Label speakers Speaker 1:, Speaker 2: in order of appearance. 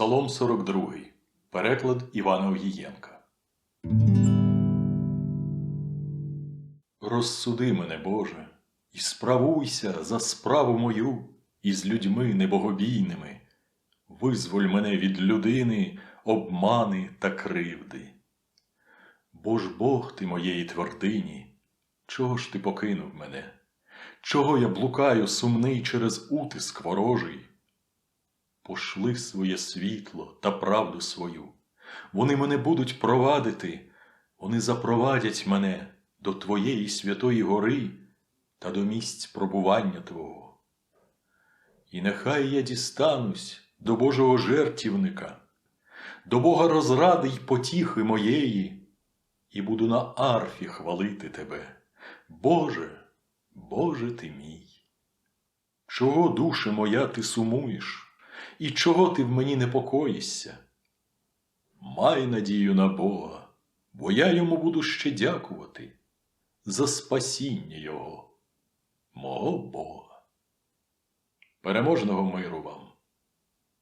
Speaker 1: Псалом 42. Переклад Івана Огієнка. Розсуди мене, Боже, і справуйся за справу мою із людьми небогобійними. Визволь мене від людини, обмани та кривди. Бо ж Бог ти моєї твердині, чого ж ти покинув мене? Чого я блукаю сумний через утиск ворожий? Пошли своє світло та правду свою. Вони мене будуть провадити, вони запровадять мене до Твоєї святої гори та до місць пробування Твого. І нехай я дістанусь до Божого жертівника, до Бога розради й потіхи моєї, і буду на арфі хвалити Тебе. Боже, Боже ти мій. Чого, душе моя, ти сумуєш, і чого ти в мені непокоїшся? Май надію на Бога, бо я йому буду ще дякувати за спасіння Його, мого Бога. Переможного миру вам!